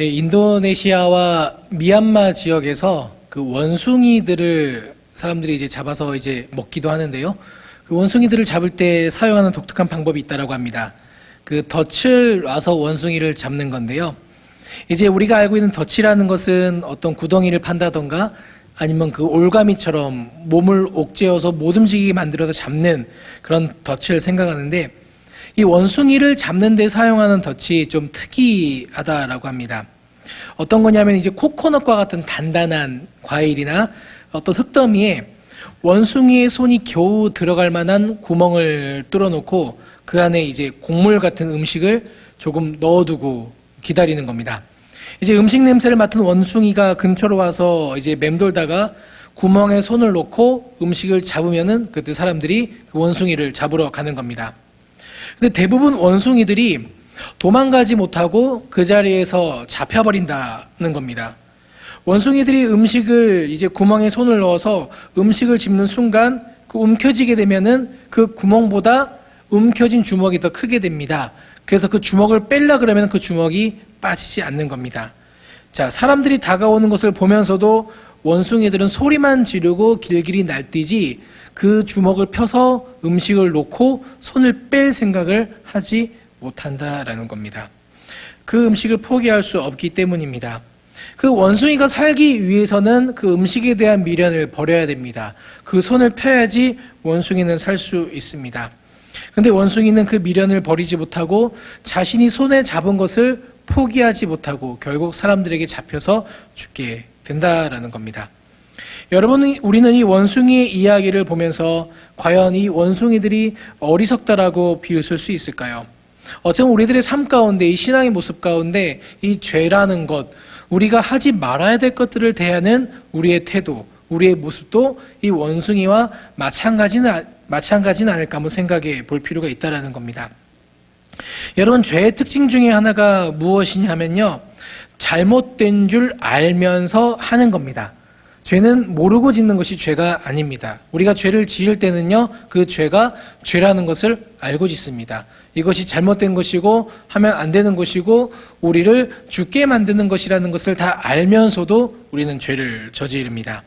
예, 인도네시아와 미얀마 지역에서 그 원숭이들을 사람들이 이제 잡아서 이제 먹기도 하는데요. 그 원숭이들을 잡을 때 사용하는 독특한 방법이 있다라고 합니다. 그 덫을 놔서 원숭이를 잡는 건데요. 이제 우리가 알고 있는 덫이라는 것은 어떤 구덩이를 판다던가 아니면 그 올가미처럼 몸을 옥죄어서 못 움직이게 만들어서 잡는 그런 덫을 생각하는데 이 원숭이를 잡는 데 사용하는 덫이 좀 특이하다라고 합니다. 어떤 거냐면 이제 코코넛과 같은 단단한 과일이나 어떤 흙더미에 원숭이의 손이 겨우 들어갈 만한 구멍을 뚫어놓고 그 안에 이제 곡물 같은 음식을 조금 넣어두고 기다리는 겁니다. 이제 음식 냄새를 맡은 원숭이가 근처로 와서 이제 맴돌다가 구멍에 손을 놓고 음식을 잡으면은 그때 사람들이 그 원숭이를 잡으러 가는 겁니다. 근데 대부분 원숭이들이 도망가지 못하고 그 자리에서 잡혀버린다는 겁니다. 원숭이들이 음식을 이제 구멍에 손을 넣어서 음식을 집는 순간 그 움켜쥐게 되면은 그 구멍보다 움켜진 주먹이 더 크게 됩니다. 그래서 그 주먹을 뺄라 그러면 그 주먹이 빠지지 않는 겁니다. 자, 사람들이 다가오는 것을 보면서도 원숭이들은 소리만 지르고 길길이 날뛰지 그 주먹을 펴서 음식을 놓고 손을 뺄 생각을 하지 못한다라는 겁니다. 그 음식을 포기할 수 없기 때문입니다. 그 원숭이가 살기 위해서는 그 음식에 대한 미련을 버려야 됩니다. 그 손을 펴야지 원숭이는 살 수 있습니다. 근데 원숭이는 그 미련을 버리지 못하고 자신이 손에 잡은 것을 포기하지 못하고 결국 사람들에게 잡혀서 죽게 된다라는 겁니다. 여러분, 우리는 이 원숭이의 이야기를 보면서 과연 이 원숭이들이 어리석다라고 비웃을 수 있을까요? 어쩌면 우리들의 삶 가운데 이 신앙의 모습 가운데 이 죄라는 것, 우리가 하지 말아야 될 것들을 대하는 우리의 태도, 우리의 모습도 이 원숭이와 마찬가지는 마찬가지는 아닐까 한번 생각해 볼 필요가 있다라는 겁니다. 여러분 죄의 특징 중에 하나가 무엇이냐면요. 잘못된 줄 알면서 하는 겁니다. 죄는 모르고 짓는 것이 죄가 아닙니다. 우리가 죄를 지을 때는요, 그 죄가 죄라는 것을 알고 짓습니다. 이것이 잘못된 것이고, 하면 안 되는 것이고, 우리를 죽게 만드는 것이라는 것을 다 알면서도 우리는 죄를 저지릅니다.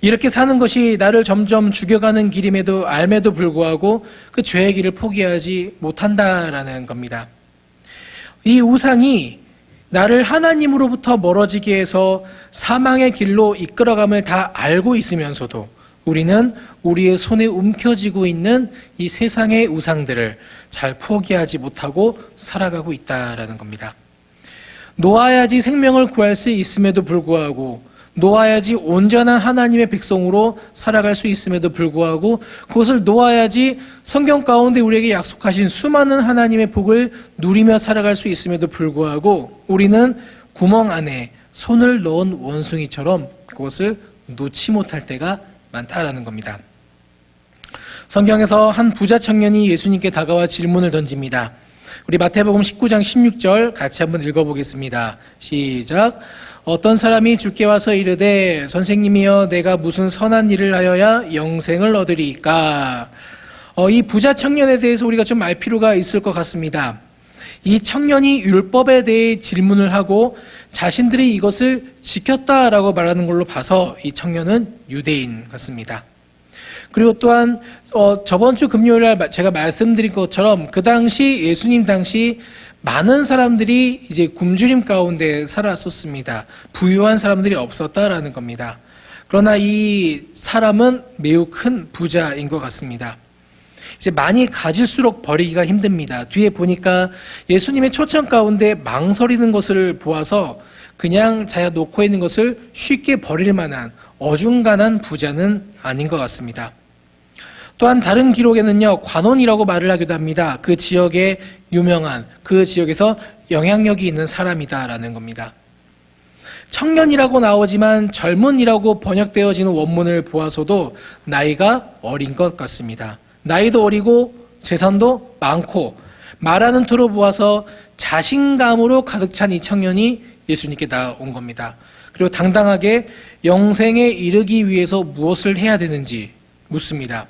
이렇게 사는 것이 나를 점점 죽여가는 길임에도 알매도 불구하고 그 죄의 길을 포기하지 못한다라는 겁니다. 이 우상이 나를 하나님으로부터 멀어지게 해서 사망의 길로 이끌어감을 다 알고 있으면서도 우리는 우리의 손에 움켜쥐고 있는 이 세상의 우상들을 잘 포기하지 못하고 살아가고 있다라는 겁니다. 놓아야지 생명을 구할 수 있음에도 불구하고 놓아야지 온전한 하나님의 백성으로 살아갈 수 있음에도 불구하고 그것을 놓아야지 성경 가운데 우리에게 약속하신 수많은 하나님의 복을 누리며 살아갈 수 있음에도 불구하고 우리는 구멍 안에 손을 넣은 원숭이처럼 그것을 놓지 못할 때가 많다라는 겁니다. 성경에서 한 부자 청년이 예수님께 다가와 질문을 던집니다. 우리 마태복음 19장 16절 같이 한번 읽어보겠습니다. 시작. 어떤 사람이 주께 와서 이르되 선생님이여 내가 무슨 선한 일을 하여야 영생을 얻으리까? 어, 이 부자 청년에 대해서 우리가 좀 알 필요가 있을 것 같습니다. 이 청년이 율법에 대해 질문을 하고 자신들이 이것을 지켰다라고 말하는 걸로 봐서 이 청년은 유대인 같습니다. 그리고 또한 어, 저번 주 금요일 날 제가 말씀드린 것처럼 그 당시 예수님 당시 많은 사람들이 이제 굶주림 가운데 살았었습니다. 부유한 사람들이 없었다라는 겁니다. 그러나 이 사람은 매우 큰 부자인 것 같습니다. 이제 많이 가질수록 버리기가 힘듭니다. 뒤에 보니까 예수님의 초청 가운데 망설이는 것을 보아서 그냥 자기가 놓고 있는 것을 쉽게 버릴 만한 어중간한 부자는 아닌 것 같습니다. 또한 다른 기록에는요, 관원이라고 말을 하기도 합니다. 그 지역에 유명한, 그 지역에서 영향력이 있는 사람이다라는 겁니다. 청년이라고 나오지만 젊은이라고 번역되어지는 원문을 보아서도 나이가 어린 것 같습니다. 나이도 어리고 재산도 많고 말하는 투로 보아서 자신감으로 가득 찬 이 청년이 예수님께 나온 겁니다. 그리고 당당하게 영생에 이르기 위해서 무엇을 해야 되는지 묻습니다.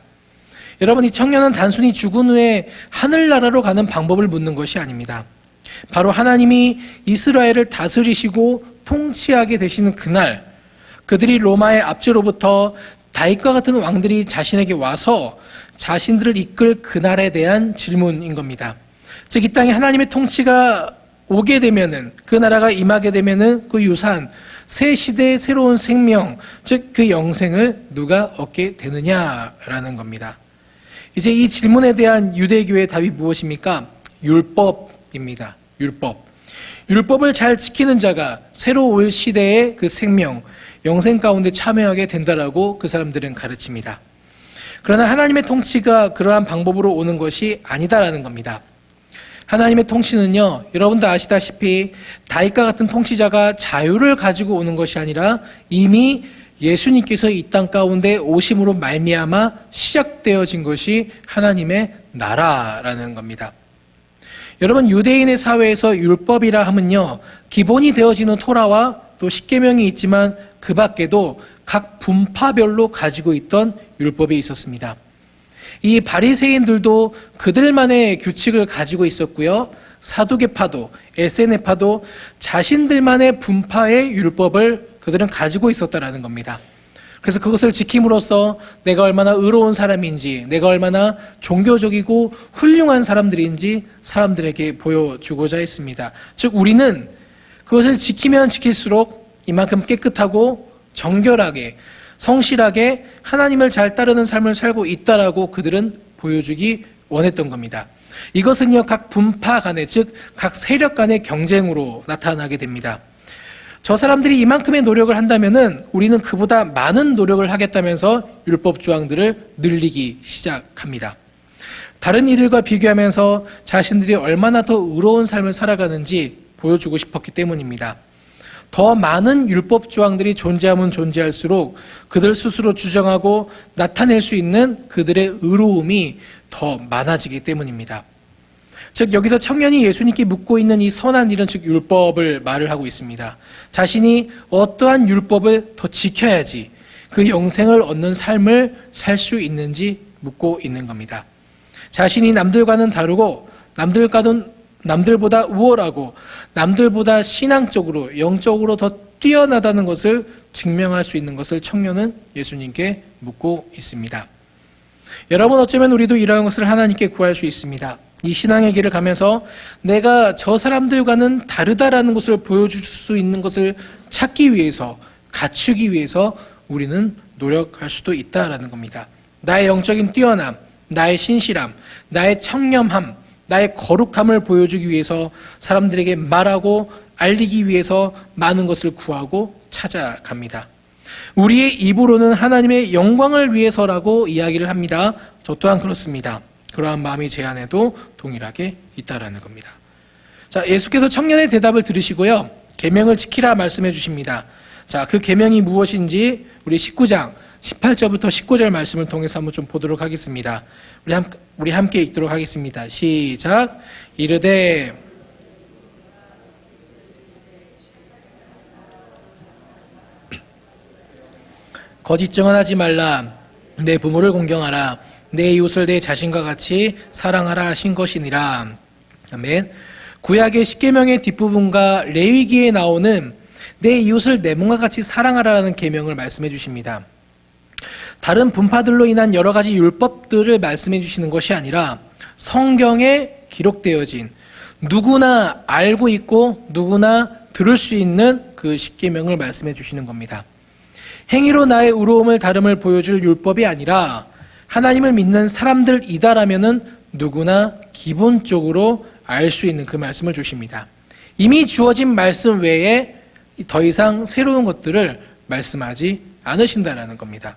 여러분, 이 청년은 단순히 죽은 후에 하늘나라로 가는 방법을 묻는 것이 아닙니다. 바로 하나님이 이스라엘을 다스리시고 통치하게 되시는 그날, 그들이 로마의 압제로부터 다윗과 같은 왕들이 자신에게 와서 자신들을 이끌 그날에 대한 질문인 겁니다. 즉, 이 땅에 하나님의 통치가 오게 되면은, 그 나라가 임하게 되면은 그 유산, 새 시대의 새로운 생명, 즉 그 영생을 누가 얻게 되느냐라는 겁니다. 이제 이 질문에 대한 유대교의 답이 무엇입니까? 율법입니다. 율법. 율법을 잘 지키는 자가 새로 올 시대의 그 생명, 영생 가운데 참여하게 된다라고 그 사람들은 가르칩니다. 그러나 하나님의 통치가 그러한 방법으로 오는 것이 아니다라는 겁니다. 하나님의 통치는요, 여러분도 아시다시피 다윗과 같은 통치자가 자유를 가지고 오는 것이 아니라 이미 예수님께서 이 땅 가운데 오심으로 말미암아 시작되어진 것이 하나님의 나라라는 겁니다. 여러분 유대인의 사회에서 율법이라 하면요 기본이 되어지는 토라와 또 십계명이 있지만 그 밖에도 각 분파별로 가지고 있던 율법이 있었습니다. 이 바리새인들도 그들만의 규칙을 가지고 있었고요. 사두개파도 에세네파도 자신들만의 분파의 율법을 그들은 가지고 있었다라는 겁니다. 그래서 그것을 지킴으로써 내가 얼마나 의로운 사람인지, 내가 얼마나 종교적이고 훌륭한 사람들인지 사람들에게 보여주고자 했습니다. 즉, 우리는 그것을 지키면 지킬수록 이만큼 깨끗하고 정결하게, 성실하게 하나님을 잘 따르는 삶을 살고 있다라고 그들은 보여주기 원했던 겁니다. 이것은요, 각 분파 간의, 즉, 각 세력 간의 경쟁으로 나타나게 됩니다. 저 사람들이 이만큼의 노력을 한다면은 우리는 그보다 많은 노력을 하겠다면서 율법 조항들을 늘리기 시작합니다. 다른 이들과 비교하면서 자신들이 얼마나 더 의로운 삶을 살아가는지 보여주고 싶었기 때문입니다. 더 많은 율법 조항들이 존재하면 존재할수록 그들 스스로 주장하고 나타낼 수 있는 그들의 의로움이 더 많아지기 때문입니다. 즉 여기서 청년이 예수님께 묻고 있는 이 선한 일은 즉 율법을 말을 하고 있습니다. 자신이 어떠한 율법을 더 지켜야지 그 영생을 얻는 삶을 살 수 있는지 묻고 있는 겁니다. 자신이 남들과는 다르고 남들과는 남들보다 우월하고 남들보다 신앙적으로 영적으로 더 뛰어나다는 것을 증명할 수 있는 것을 청년은 예수님께 묻고 있습니다. 여러분 어쩌면 우리도 이러한 것을 하나님께 구할 수 있습니다. 이 신앙의 길을 가면서 내가 저 사람들과는 다르다라는 것을 보여줄 수 있는 것을 찾기 위해서 갖추기 위해서 우리는 노력할 수도 있다라는 겁니다. 나의 영적인 뛰어남, 나의 신실함, 나의 청렴함, 나의 거룩함을 보여주기 위해서 사람들에게 말하고 알리기 위해서 많은 것을 구하고 찾아갑니다. 우리의 입으로는 하나님의 영광을 위해서라고 이야기를 합니다. 저 또한 그렇습니다. 그러한 마음이 제 안에도 동일하게 있다라는 겁니다. 자, 예수께서 청년의 대답을 들으시고요. 계명을 지키라 말씀해 주십니다. 자, 그 계명이 무엇인지 우리 19장 18절부터 19절 말씀을 통해서 한번 좀 보도록 하겠습니다. 우리, 함, 우리 함께 읽도록 하겠습니다. 시작. 이르되 거짓 증언하지 말라. 내 부모를 공경하라. 내 이웃을 내 자신과 같이 사랑하라 하신 것이니라. 아멘. 구약의 십계명의 뒷부분과 레위기에 나오는 내 이웃을 내 몸과 같이 사랑하라는 계명을 말씀해 주십니다. 다른 분파들로 인한 여러 가지 율법들을 말씀해 주시는 것이 아니라 성경에 기록되어진 누구나 알고 있고 누구나 들을 수 있는 그 십계명을 말씀해 주시는 겁니다. 행위로 나의 의로움을 다름을 보여줄 율법이 아니라 하나님을 믿는 사람들이다라면은 누구나 기본적으로 알 수 있는 그 말씀을 주십니다. 이미 주어진 말씀 외에 더 이상 새로운 것들을 말씀하지 않으신다라는 겁니다.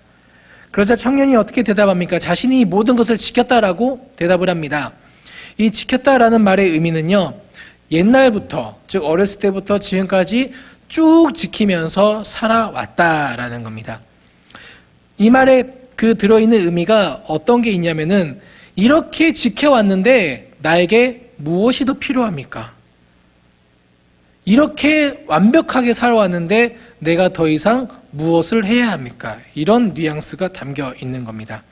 그러자 청년이 어떻게 대답합니까? 자신이 모든 것을 지켰다라고 대답을 합니다. 이 지켰다라는 말의 의미는요, 옛날부터, 즉 어렸을 때부터 지금까지 쭉 지키면서 살아왔다라는 겁니다. 이 말에 그 들어있는 의미가 어떤 게 있냐면은 이렇게 지켜왔는데 나에게 무엇이 더 필요합니까? 이렇게 완벽하게 살아왔는데 내가 더 이상 무엇을 해야 합니까? 이런 뉘앙스가 담겨 있는 겁니다.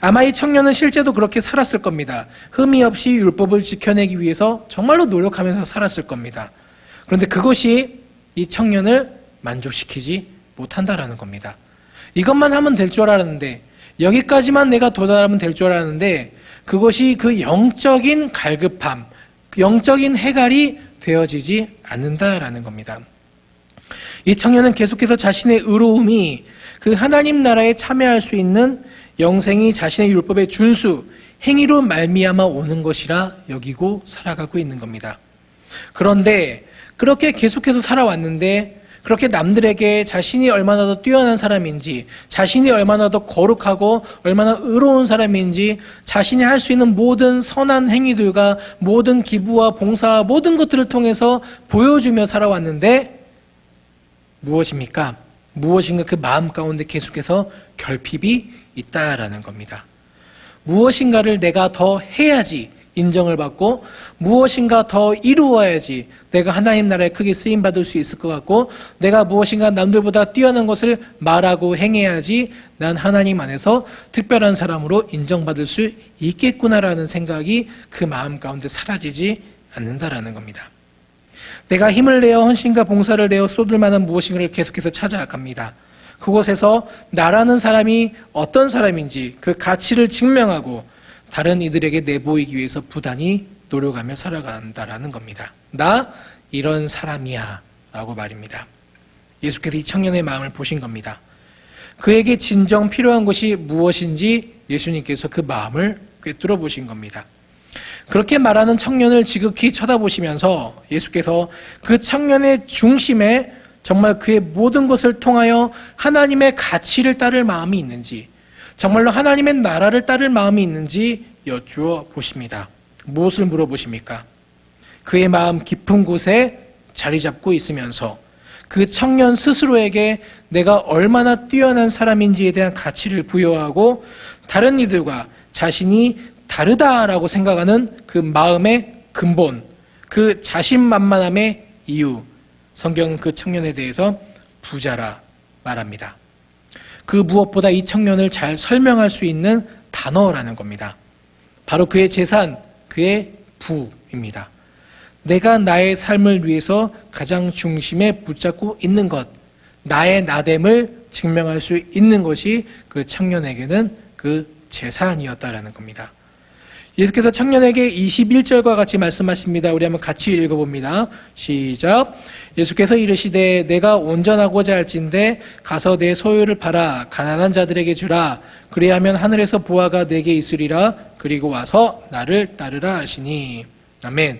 아마 이 청년은 실제도 그렇게 살았을 겁니다. 흠이 없이 율법을 지켜내기 위해서 정말로 노력하면서 살았을 겁니다. 그런데 그것이 이 청년을 만족시키지 못한다라는 겁니다. 이것만 하면 될 줄 알았는데 여기까지만 내가 도달하면 될 줄 알았는데 그것이 그 영적인 갈급함, 그 영적인 해갈이 되어지지 않는다라는 겁니다. 이 청년은 계속해서 자신의 의로움이 그 하나님 나라에 참여할 수 있는 영생이 자신의 율법의 준수, 행위로 말미암아 오는 것이라 여기고 살아가고 있는 겁니다. 그런데 그렇게 계속해서 살아왔는데 그렇게 남들에게 자신이 얼마나 더 뛰어난 사람인지, 자신이 얼마나 더 거룩하고 얼마나 의로운 사람인지, 자신이 할 수 있는 모든 선한 행위들과 모든 기부와 봉사와 모든 것들을 통해서 보여주며 살아왔는데 무엇입니까? 무엇인가 그 마음 가운데 계속해서 결핍이 있다라는 겁니다. 무엇인가를 내가 더 해야지 인정을 받고 무엇인가 더 이루어야지 내가 하나님 나라에 크게 쓰임 받을 수 있을 것 같고 내가 무엇인가 남들보다 뛰어난 것을 말하고 행해야지 난 하나님 안에서 특별한 사람으로 인정받을 수 있겠구나라는 생각이 그 마음 가운데 사라지지 않는다라는 겁니다. 내가 힘을 내어 헌신과 봉사를 내어 쏟을 만한 무엇인가를 계속해서 찾아갑니다. 그곳에서 나라는 사람이 어떤 사람인지 그 가치를 증명하고 다른 이들에게 내보이기 위해서 부단히 노력하며 살아간다라는 겁니다. 나 이런 사람이야 라고 말입니다. 예수께서 이 청년의 마음을 보신 겁니다. 그에게 진정 필요한 것이 무엇인지 예수님께서 그 마음을 꿰뚫어 보신 겁니다. 그렇게 말하는 청년을 지극히 쳐다보시면서 예수께서 그 청년의 중심에 정말 그의 모든 것을 통하여 하나님의 가치를 따를 마음이 있는지, 정말로 하나님의 나라를 따를 마음이 있는지 여쭈어 보십니다. 무엇을 물어보십니까? 그의 마음 깊은 곳에 자리 잡고 있으면서 그 청년 스스로에게 내가 얼마나 뛰어난 사람인지에 대한 가치를 부여하고 다른 이들과 자신이 다르다라고 생각하는 그 마음의 근본, 그 자신만만함의 이유, 성경은 그 청년에 대해서 부자라 말합니다. 그 무엇보다 이 청년을 잘 설명할 수 있는 단어라는 겁니다. 바로 그의 재산, 그의 부입니다. 내가 나의 삶을 위해서 가장 중심에 붙잡고 있는 것, 나의 나됨을 증명할 수 있는 것이 그 청년에게는 그 재산이었다라는 겁니다. 예수께서 청년에게 21절과 같이 말씀하십니다. 우리 한번 같이 읽어봅니다. 시작. 예수께서 이르시되 내가 온전하고자 할진대 가서 내 소유를 팔아 가난한 자들에게 주라. 그리하면 하늘에서 보아가 내게 있으리라. 그리고 와서 나를 따르라 하시니. 아멘.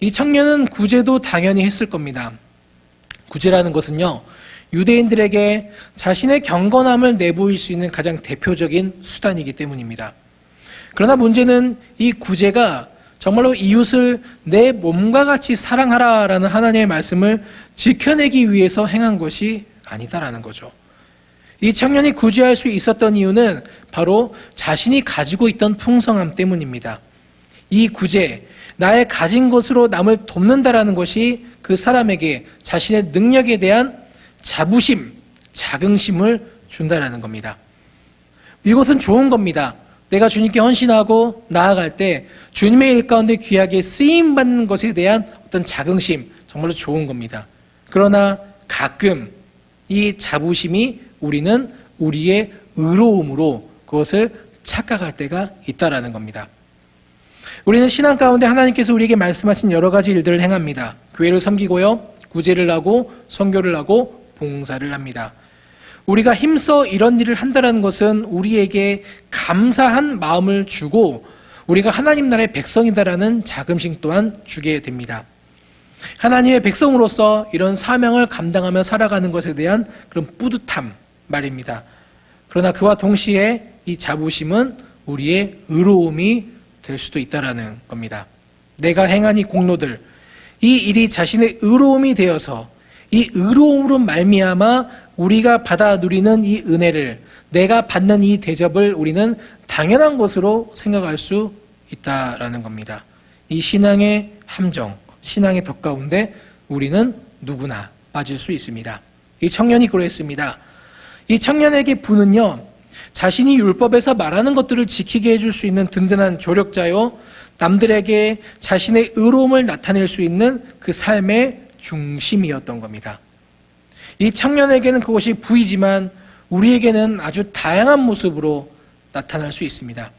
이 청년은 구제도 당연히 했을 겁니다. 구제라는 것은요. 유대인들에게 자신의 경건함을 내보일 수 있는 가장 대표적인 수단이기 때문입니다. 그러나 문제는 이 구제가 정말로 이웃을 내 몸과 같이 사랑하라라는 하나님의 말씀을 지켜내기 위해서 행한 것이 아니다라는 거죠. 이 청년이 구제할 수 있었던 이유는 바로 자신이 가지고 있던 풍성함 때문입니다. 이 구제, 나의 가진 것으로 남을 돕는다라는 것이 그 사람에게 자신의 능력에 대한 자부심, 자긍심을 준다라는 겁니다. 이것은 좋은 겁니다. 내가 주님께 헌신하고 나아갈 때 주님의 일 가운데 귀하게 쓰임 받는 것에 대한 어떤 자긍심 정말로 좋은 겁니다. 그러나 가끔 이 자부심이 우리는 우리의 의로움으로 그것을 착각할 때가 있다라는 겁니다. 우리는 신앙 가운데 하나님께서 우리에게 말씀하신 여러 가지 일들을 행합니다. 교회를 섬기고요, 구제를 하고 선교를 하고 봉사를 합니다. 우리가 힘써 이런 일을 한다는 것은 우리에게 감사한 마음을 주고 우리가 하나님 나라의 백성이다라는 자긍심 또한 주게 됩니다. 하나님의 백성으로서 이런 사명을 감당하며 살아가는 것에 대한 그런 뿌듯함 말입니다. 그러나 그와 동시에 이 자부심은 우리의 의로움이 될 수도 있다라는 겁니다. 내가 행한 이 공로들, 이 일이 자신의 의로움이 되어서 이 의로움으로 말미암아 우리가 받아 누리는 이 은혜를 내가 받는 이 대접을 우리는 당연한 것으로 생각할 수 있다라는 겁니다. 이 신앙의 함정, 신앙의 덕 가운데 우리는 누구나 빠질 수 있습니다. 이 청년이 그랬습니다. 이 청년에게 부는요, 자신이 율법에서 말하는 것들을 지키게 해줄 수 있는 든든한 조력자요, 남들에게 자신의 의로움을 나타낼 수 있는 그 삶의 중심이었던 겁니다. 이 청년에게는 그것이 부이지만 우리에게는 아주 다양한 모습으로 나타날 수 있습니다.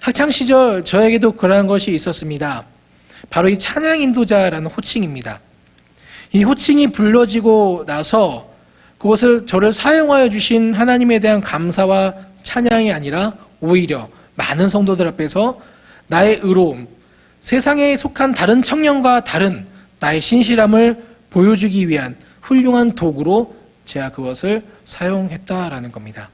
학창 시절 저에게도 그러한 것이 있었습니다. 바로 이 찬양 인도자라는 호칭입니다. 이 호칭이 불러지고 나서 그것을 저를 사용하여 주신 하나님에 대한 감사와 찬양이 아니라 오히려 많은 성도들 앞에서 나의 의로움, 세상에 속한 다른 청년과 다른 나의 신실함을 보여주기 위한 훌륭한 도구로 제가 그것을 사용했다라는 겁니다.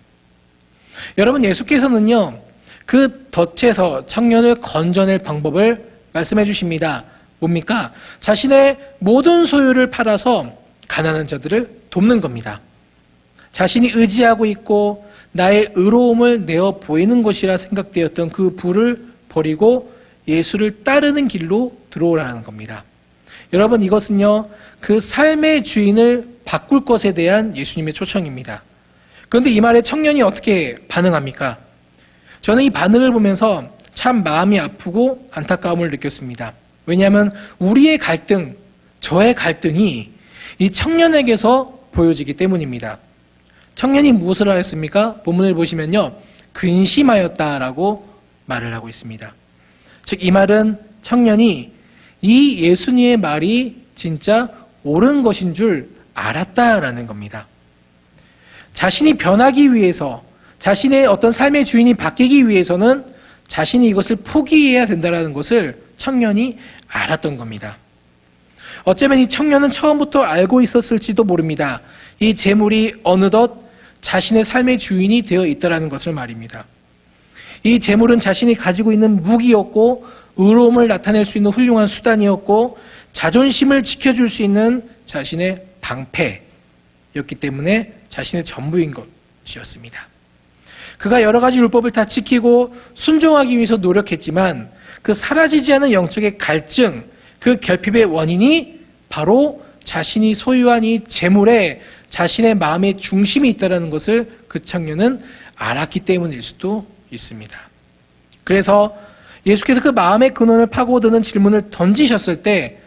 여러분, 예수께서는요, 그 덫에서 청년을 건져낼 방법을 말씀해 주십니다. 뭡니까? 자신의 모든 소유를 팔아서 가난한 자들을 돕는 겁니다. 자신이 의지하고 있고 나의 의로움을 내어 보이는 것이라 생각되었던 그 부를 버리고 예수를 따르는 길로 들어오라는 겁니다. 여러분 이것은요 그 삶의 주인을 바꿀 것에 대한 예수님의 초청입니다. 그런데 이 말에 청년이 어떻게 반응합니까? 저는 이 반응을 보면서 참 마음이 아프고 안타까움을 느꼈습니다. 왜냐하면 우리의 갈등, 저의 갈등이 이 청년에게서 보여지기 때문입니다. 청년이 무엇을 하였습니까? 본문을 보시면요. 근심하였다라고 말을 하고 있습니다. 즉, 이 말은 청년이 이 예수님의 말이 진짜 옳은 것인 줄 알았다라는 겁니다. 자신이 변하기 위해서, 자신의 어떤 삶의 주인이 바뀌기 위해서는 자신이 이것을 포기해야 된다는 것을 청년이 알았던 겁니다. 어쩌면 이 청년은 처음부터 알고 있었을지도 모릅니다. 이 재물이 어느덧 자신의 삶의 주인이 되어 있다는 것을 말입니다. 이 재물은 자신이 가지고 있는 무기였고 의로움을 나타낼 수 있는 훌륭한 수단이었고 자존심을 지켜줄 수 있는 자신의 방패였기 때문에 자신의 전부인 것이었습니다. 그가 여러 가지 율법을 다 지키고 순종하기 위해서 노력했지만 그 사라지지 않은 영적의 갈증, 그 결핍의 원인이 바로 자신이 소유한 이 재물에 자신의 마음의 중심이 있다는 것을 그 청년은 알았기 때문일 수도 있습니다. 그래서 예수께서 그 마음의 근원을 파고드는 질문을 던지셨을 때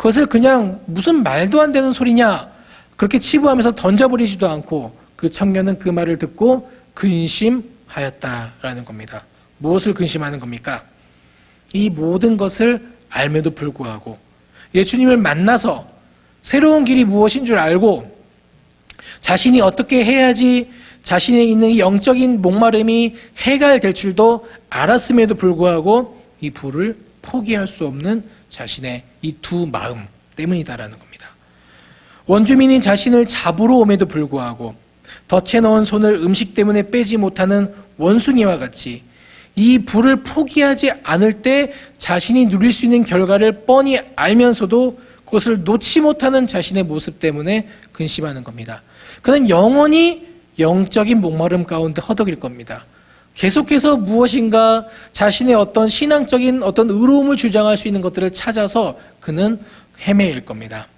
그것을 그냥 무슨 말도 안 되는 소리냐 그렇게 치부하면서 던져버리지도 않고 그 청년은 그 말을 듣고 근심하였다라는 겁니다. 무엇을 근심하는 겁니까? 이 모든 것을 알매도 불구하고 예수님을 만나서 새로운 길이 무엇인 줄 알고 자신이 어떻게 해야지 자신에 있는 영적인 목마름이 해결될 줄도 알았음에도 불구하고 이 불을 포기할 수 없는 자신의 이 두 마음 때문이다라는 겁니다. 원주민인 자신을 잡으러 옴에도 불구하고 덫에 넣은 손을 음식 때문에 빼지 못하는 원숭이와 같이 이 불을 포기하지 않을 때 자신이 누릴 수 있는 결과를 뻔히 알면서도 그것을 놓지 못하는 자신의 모습 때문에 근심하는 겁니다. 그는 영원히 영적인 목마름 가운데 허덕일 겁니다. 계속해서 무엇인가 자신의 어떤 신앙적인 어떤 의로움을 주장할 수 있는 것들을 찾아서 그는 헤매일 겁니다.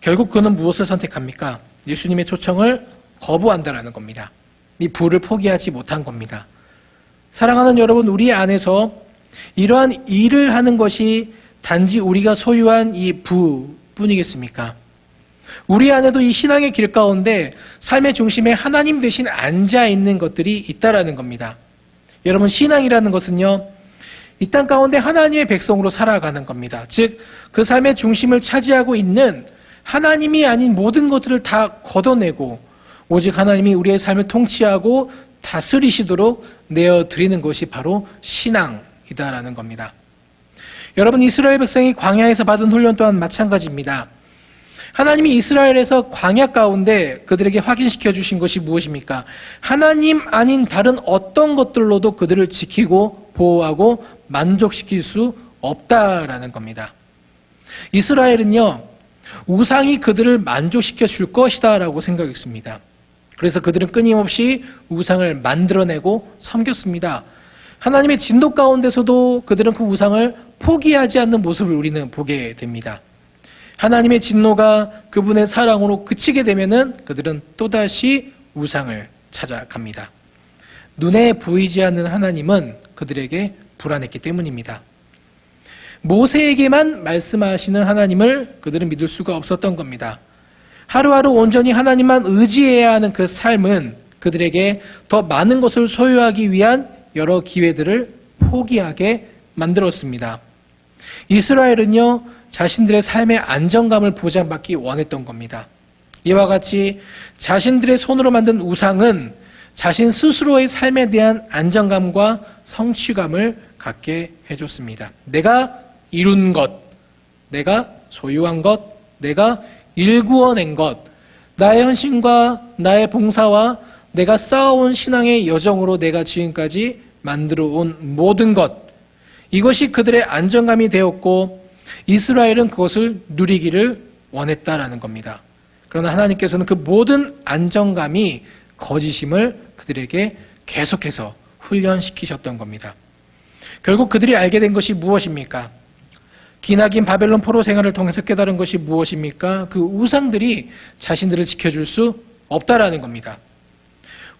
결국 그는 무엇을 선택합니까? 예수님의 초청을 거부한다라는 겁니다. 이 불을 포기하지 못한 겁니다. 사랑하는 여러분, 우리 안에서 이러한 일을 하는 것이 단지 우리가 소유한 이 부뿐이겠습니까? 우리 안에도 이 신앙의 길 가운데 삶의 중심에 하나님 대신 앉아 있는 것들이 있다라는 겁니다. 여러분, 신앙이라는 것은요, 이 땅 가운데 하나님의 백성으로 살아가는 겁니다. 즉, 그 삶의 중심을 차지하고 있는 하나님이 아닌 모든 것들을 다 걷어내고, 오직 하나님이 우리의 삶을 통치하고 다스리시도록 내어 드리는 것이 바로 신앙이다라는 겁니다. 여러분, 이스라엘 백성이 광야에서 받은 훈련 또한 마찬가지입니다. 하나님이 이스라엘에서 광야 가운데 그들에게 확인시켜 주신 것이 무엇입니까? 하나님 아닌 다른 어떤 것들로도 그들을 지키고 보호하고 만족시킬 수 없다라는 겁니다. 이스라엘은요, 우상이 그들을 만족시켜 줄 것이다라고 생각했습니다. 그래서 그들은 끊임없이 우상을 만들어내고 섬겼습니다. 하나님의 진도 가운데서도 그들은 그 우상을 포기하지 않는 모습을 우리는 보게 됩니다. 하나님의 진노가 그분의 사랑으로 그치게 되면은 그들은 또다시 우상을 찾아갑니다. 눈에 보이지 않는 하나님은 그들에게 불안했기 때문입니다. 모세에게만 말씀하시는 하나님을 그들은 믿을 수가 없었던 겁니다. 하루하루 온전히 하나님만 의지해야 하는 그 삶은 그들에게 더 많은 것을 소유하기 위한 여러 기회들을 포기하게 만들었습니다. 이스라엘은요, 자신들의 삶의 안정감을 보장받기 원했던 겁니다. 이와 같이 자신들의 손으로 만든 우상은 자신 스스로의 삶에 대한 안정감과 성취감을 갖게 해줬습니다. 내가 이룬 것, 내가 소유한 것, 내가 일구어낸 것, 나의 헌신과 나의 봉사와 내가 쌓아온 신앙의 여정으로 내가 지금까지 만들어 온 모든 것, 이것이 그들의 안정감이 되었고 이스라엘은 그것을 누리기를 원했다라는 겁니다. 그러나 하나님께서는 그 모든 안정감이 거짓임을 그들에게 계속해서 훈련시키셨던 겁니다. 결국 그들이 알게 된 것이 무엇입니까? 기나긴 바벨론 포로 생활을 통해서 깨달은 것이 무엇입니까? 그 우상들이 자신들을 지켜줄 수 없다라는 겁니다.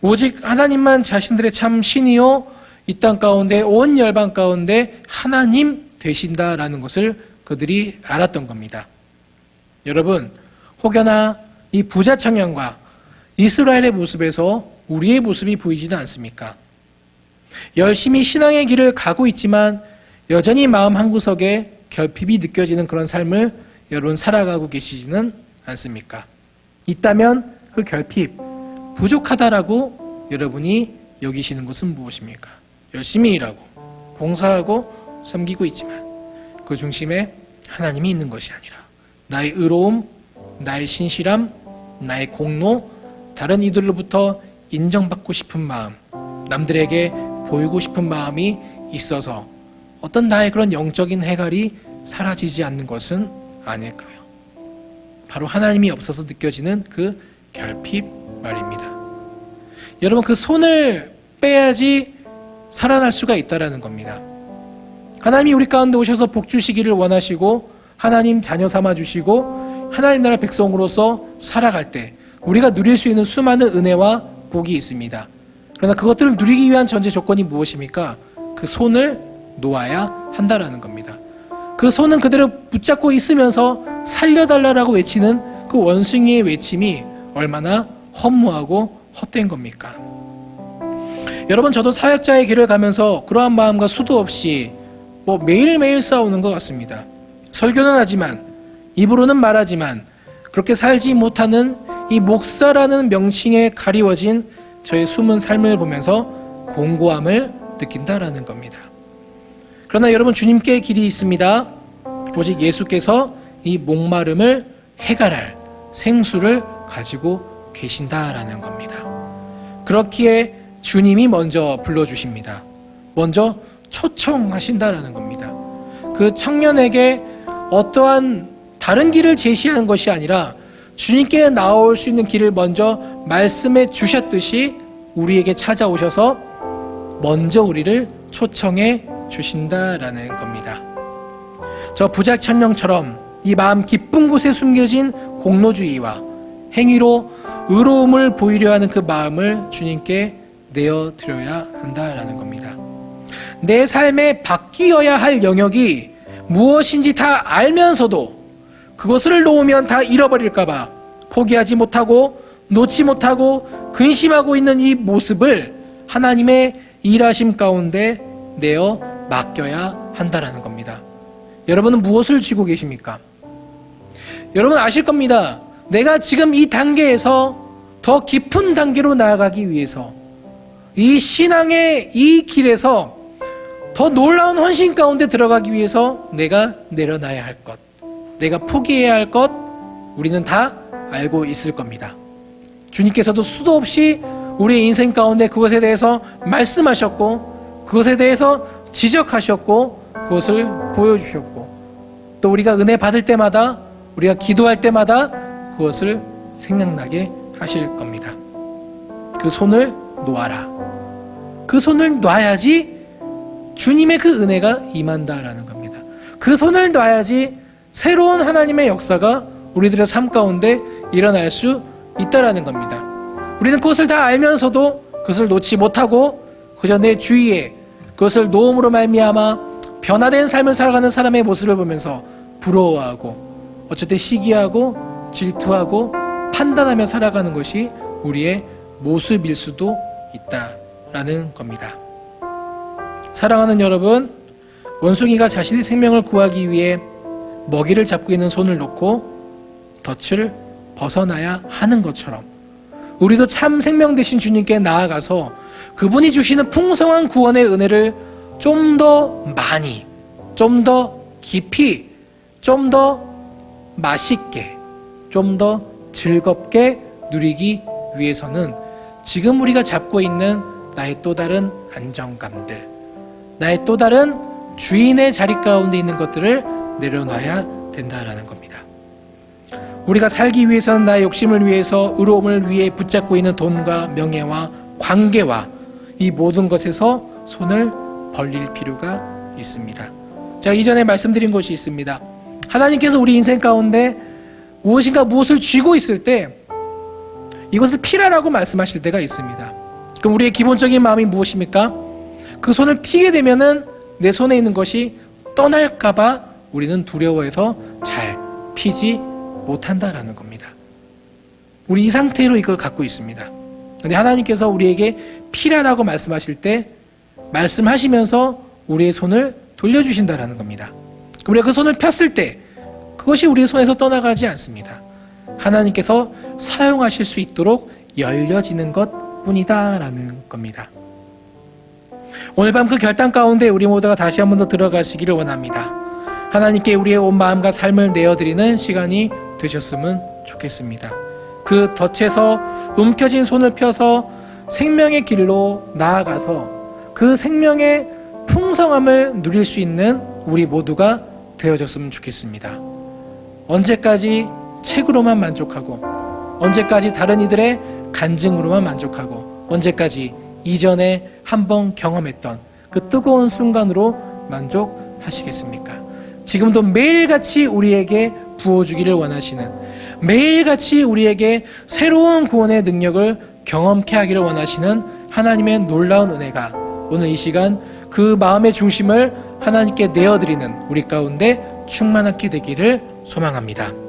오직 하나님만 자신들의 참 신이요 이 땅 가운데 온 열방 가운데 하나님 되신다라는 것을 그들이 알았던 겁니다. 여러분 혹여나 이 부자 청년과 이스라엘의 모습에서 우리의 모습이 보이지는 않습니까? 열심히 신앙의 길을 가고 있지만 여전히 마음 한구석에 결핍이 느껴지는 그런 삶을 여러분 살아가고 계시지는 않습니까? 있다면 그 결핍 부족하다라고 여러분이 여기시는 것은 무엇입니까? 열심히 일하고 봉사하고 섬기고 있지만 그 중심에 하나님이 있는 것이 아니라 나의 의로움, 나의 신실함, 나의 공로, 다른 이들로부터 인정받고 싶은 마음, 남들에게 보이고 싶은 마음이 있어서 어떤 나의 그런 영적인 해갈이 사라지지 않는 것은 아닐까요? 바로 하나님이 없어서 느껴지는 그 결핍 말입니다. 여러분 그 손을 빼야지 살아날 수가 있다라는 겁니다. 하나님이 우리 가운데 오셔서 복 주시기를 원하시고 하나님 자녀 삼아 주시고 하나님 나라 백성으로서 살아갈 때 우리가 누릴 수 있는 수많은 은혜와 복이 있습니다. 그러나 그것들을 누리기 위한 전제 조건이 무엇입니까? 그 손을 놓아야 한다라는 겁니다. 그 손은 그대로 붙잡고 있으면서 살려달라라고 외치는 그 원숭이의 외침이 얼마나 허무하고 헛된 겁니까? 여러분 저도 사역자의 길을 가면서 그러한 마음과 수도 없이 뭐 매일매일 싸우는 것 같습니다. 설교는 하지만 입으로는 말하지만 그렇게 살지 못하는 이 목사라는 명칭에 가리워진 저의 숨은 삶을 보면서 공고함을 느낀다라는 겁니다. 그러나 여러분 주님께 길이 있습니다. 오직 예수께서 이 목마름을 해갈할 생수를 가지고 계신다라는 겁니다. 그렇기에 주님이 먼저 불러주십니다. 먼저 초청하신다라는 겁니다. 그 청년에게 어떠한 다른 길을 제시하는 것이 아니라 주님께 나올 수 있는 길을 먼저 말씀해 주셨듯이 우리에게 찾아오셔서 먼저 우리를 초청해 주신다라는 겁니다. 저 부작 천령처럼 이 마음 깊은 곳에 숨겨진 공로주의와 행위로 의로움을 보이려 하는 그 마음을 주님께 내어 드려야 한다라는 겁니다. 내 삶에 바뀌어야 할 영역이 무엇인지 다 알면서도 그것을 놓으면 다 잃어버릴까봐 포기하지 못하고 놓지 못하고 근심하고 있는 이 모습을 하나님의 일하심 가운데 내어 맡겨야 한다라는 겁니다. 여러분은 무엇을 쥐고 계십니까? 여러분 아실 겁니다. 내가 지금 이 단계에서 더 깊은 단계로 나아가기 위해서 이 신앙의 이 길에서 더 놀라운 헌신 가운데 들어가기 위해서 내가 내려놔야 할 것, 내가 포기해야 할 것, 우리는 다 알고 있을 겁니다. 주님께서도 수도 없이 우리의 인생 가운데 그것에 대해서 말씀하셨고, 그것에 대해서 지적하셨고, 그것을 보여주셨고, 또 우리가 은혜 받을 때마다, 우리가 기도할 때마다 그것을 생각나게 하실 겁니다. 그 손을 놓아라. 그 손을 놔야지 주님의 그 은혜가 임한다라는 겁니다. 그 손을 놔야지 새로운 하나님의 역사가 우리들의 삶 가운데 일어날 수 있다라는 겁니다. 우리는 그것을 다 알면서도 그것을 놓지 못하고 그저 내 주위에 그것을 노음으로 말미암아 변화된 삶을 살아가는 사람의 모습을 보면서 부러워하고 어쨌든 시기하고 질투하고 판단하며 살아가는 것이 우리의 모습일 수도 있다 라는 겁니다. 사랑하는 여러분, 원숭이가 자신의 생명을 구하기 위해 먹이를 잡고 있는 손을 놓고 덫을 벗어나야 하는 것처럼 우리도 참 생명 되신 주님께 나아가서 그분이 주시는 풍성한 구원의 은혜를 좀 더 많이, 좀 더 깊이, 좀 더 맛있게, 좀 더 즐겁게 누리기 위해서는 지금 우리가 잡고 있는 나의 또 다른 안정감들, 나의 또 다른 주인의 자리 가운데 있는 것들을 내려놔야 된다라는 겁니다. 우리가 살기 위해서는 나의 욕심을 위해서 의로움을 위해 붙잡고 있는 돈과 명예와 관계와 이 모든 것에서 손을 벌릴 필요가 있습니다. 제가 이전에 말씀드린 것이 있습니다. 하나님께서 우리 인생 가운데 무엇인가 무엇을 쥐고 있을 때 이것을 피라라고 말씀하실 때가 있습니다. 그럼 우리의 기본적인 마음이 무엇입니까? 그 손을 피게 되면은 내 손에 있는 것이 떠날까봐 우리는 두려워해서 잘 피지 못한다라는 겁니다. 우리 이 상태로 이걸 갖고 있습니다. 근데 하나님께서 우리에게 피라라고 말씀하실 때 말씀하시면서 우리의 손을 돌려주신다라는 겁니다. 우리가 그 손을 폈을 때 그것이 우리의 손에서 떠나가지 않습니다. 하나님께서 사용하실 수 있도록 열려지는 것 뿐이다 라는 겁니다. 오늘 밤 그 결단 가운데 우리 모두가 다시 한 번 더 들어가시기를 원합니다. 하나님께 우리의 온 마음과 삶을 내어드리는 시간이 되셨으면 좋겠습니다. 그 덫에서 움켜진 손을 펴서 생명의 길로 나아가서 그 생명의 풍성함을 누릴 수 있는 우리 모두가 되어졌으면 좋겠습니다. 언제까지 책으로만 만족하고 언제까지 다른 이들의 간증으로만 만족하고 언제까지 이전에 한번 경험했던 그 뜨거운 순간으로 만족하시겠습니까? 지금도 매일같이 우리에게 부어주기를 원하시는 매일같이 우리에게 새로운 구원의 능력을 경험케 하기를 원하시는 하나님의 놀라운 은혜가 오늘 이 시간 그 마음의 중심을 하나님께 내어드리는 우리 가운데 충만하게 되기를 소망합니다.